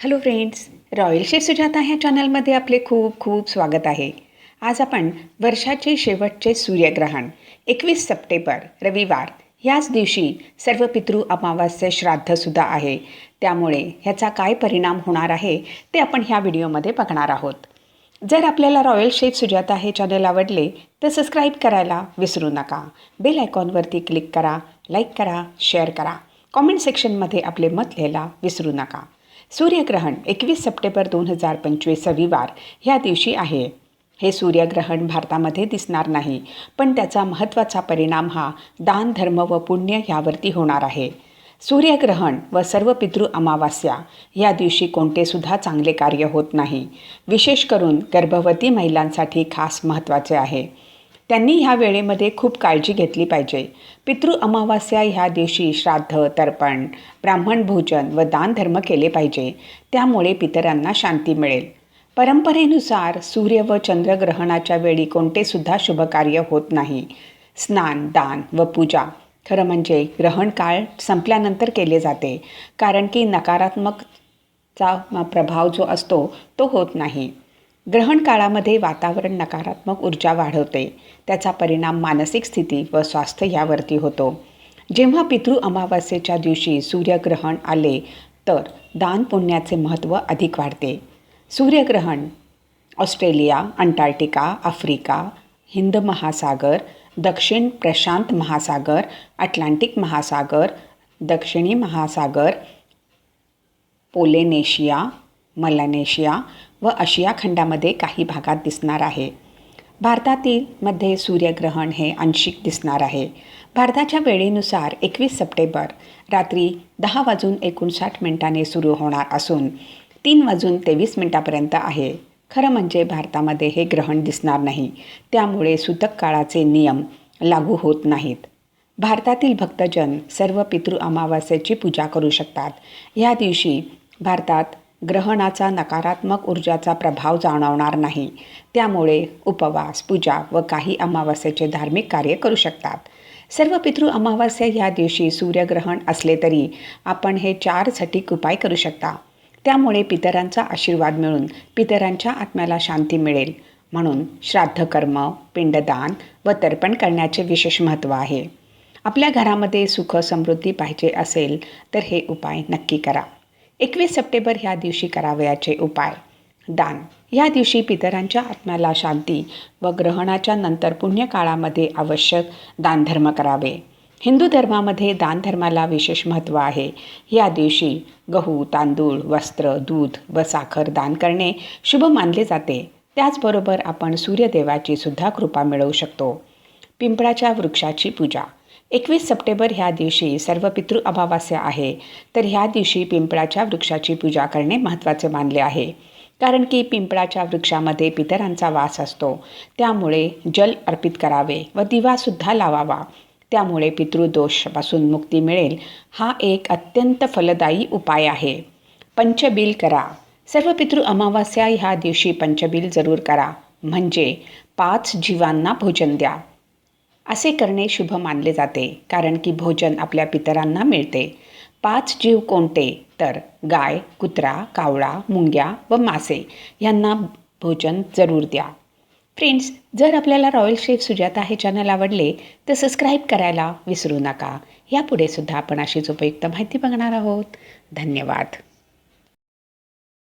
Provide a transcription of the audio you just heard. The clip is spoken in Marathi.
Hello friends Royal Chef Sujata ह्या चॅनलमध्ये आपले खूप खूप स्वागत आहे. आज आपण वर्षाचे शेवटचे सूर्यग्रहण एकवीस सप्टेंबर रविवार याच दिवशी सर्व पितृ अमावास्या श्राद्धसुद्धा आहे. त्यामुळे ह्याचा काय परिणाम होणार आहे ते आपण ह्या व्हिडिओमध्ये बघणार आहोत. जर आपल्याला रॉयल शेफ सुजाता हे चॅनल आवडले तर सबस्क्राईब करायला विसरू नका. बेल आयकॉनवरती क्लिक करा लाईक करा शेअर करा. कॉमेंट सेक्शनमध्ये आपले मत लिहायला विसरू नका. सूर्यग्रहण एकवीस सप्टेंबर दोन हजार पंचवीस रविवार ह्या दिवशी आहे. हे सूर्यग्रहण भारतामध्ये दिसणार नाही पण त्याचा महत्त्वाचा परिणाम हा दान धर्म व पुण्य यावरती होणार आहे. सूर्यग्रहण व सर्व पितृ अमावास्या या दिवशी कोणतेसुद्धा चांगले कार्य होत नाही. विशेष करून गर्भवती महिलांसाठी खास महत्त्वाचे आहे. त्यांनी ह्या वेळेमध्ये खूप काळजी घेतली पाहिजे. पितृ अमावास्या ह्या दिवशी श्राद्ध तर्पण ब्राह्मण भोजन व दानधर्म केले पाहिजे. त्यामुळे पितरांना शांती मिळेल. परंपरेनुसार सूर्य व चंद्रग्रहणाच्या वेळी कोणतेसुद्धा शुभकार्य होत नाही. स्नान दान व पूजा. खरं म्हणजे ग्रहण काळ संपल्यानंतर केले जाते. कारण की नकारात्मकचा प्रभाव जो असतो तो होत नाही. ग्रहण काळामध्ये वातावरण नकारात्मक ऊर्जा वाढवते. त्याचा परिणाम मानसिक स्थिती व स्वास्थ्य यावरती होतो. जेव्हा पितृ अमावास्येच्या दिवशी सूर्यग्रहण आले तर दान पुण्याचे महत्त्व अधिक वाढते. सूर्यग्रहण ऑस्ट्रेलिया अंटार्क्टिका आफ्रिका हिंद महासागर दक्षिण प्रशांत महासागर अटलांटिक महासागर दक्षिणी महासागर पोलेनेशिया मलानेशिया व आशिया खंडामध्ये काही भागात दिसणार आहे. भारतातील मध्ये सूर्यग्रहण हे आंशिक दिसणार आहे. भारताच्या वेळेनुसार एकवीस सप्टेंबर रात्री दहा वाजून एकोणसाठ मिनिटाने सुरू होणार असून तीन वाजून तेवीस मिनटापर्यंत आहे. खरं म्हणजे भारतामध्ये हे ग्रहण दिसणार नाही. त्यामुळे सुतक काळाचे नियम लागू होत नाहीत. भारतातील भक्तजन सर्व पितृ अमावास्याची पूजा करू शकतात. ह्या दिवशी भारतात ग्रहणाचा नकारात्मक ऊर्जाचा प्रभाव जाणवणार नाही. त्यामुळे उपवास पूजा व काही अमावास्येचे धार्मिक कार्य करू शकतात. सर्व पितृ अमावास्या ह्या दिवशी सूर्यग्रहण असले तरी आपण हे चार सटीक उपाय करू शकता. त्यामुळे पितरांचा आशीर्वाद मिळून पितरांच्या आत्म्याला शांती मिळेल. म्हणून श्राद्धकर्म पिंडदान व तर्पण करण्याचे विशेष महत्त्व आहे. आपल्या घरामध्ये सुख समृद्धी पाहिजे असेल तर हे उपाय नक्की करा. एकवीस सप्टेंबर ह्या दिवशी करावयाचे उपाय. दान. या दिवशी पितरांच्या आत्म्याला शांती व ग्रहणाच्या नंतर पुण्यकाळामध्ये आवश्यक दानधर्म करावे. हिंदू धर्मामध्ये दानधर्माला विशेष महत्त्व आहे. या दिवशी गहू तांदूळ वस्त्र दूध व साखर दान करणे शुभ मानले जाते. त्याचबरोबर आपण सूर्यदेवाची सुद्धा कृपा मिळवू शकतो. पिंपळाच्या वृक्षाची पूजा. एकवीस सप्टेंबर ह्या दिवशी सर्व पितृ अमावास्या आहे. तर ह्या दिवशी पिंपळाच्या वृक्षाची पूजा करणे महत्त्वाचे मानले आहे. कारण की पिंपळाच्या वृक्षामध्ये पितरांचा वास असतो. त्यामुळे जल अर्पित करावे व दिवासुद्धा लावावा. त्यामुळे पितृदोषपासून मुक्ती मिळेल हा एक अत्यंत फलदायी उपाय आहे. पंचबिल करा. सर्व पितृ अमावास्या ह्या दिवशी पंचबिल जरूर करा. म्हणजे पाच जीवांना भोजन द्या. असे करणे शुभ मानले जाते कारण की भोजन आपल्या पितरांना मिळते. पाच जीव कोणते? तर गाय कुत्रा कावळा मुंग्या व मासे. यांना भोजन जरूर द्या. फ्रेंड्स जर आपल्याला रॉयल शेफ सुजाता हे चॅनल आवडले तर सबस्क्राईब करायला विसरू नका. यापुढे सुद्धा आपण अशीच उपयुक्त माहिती बघणार आहोत. धन्यवाद.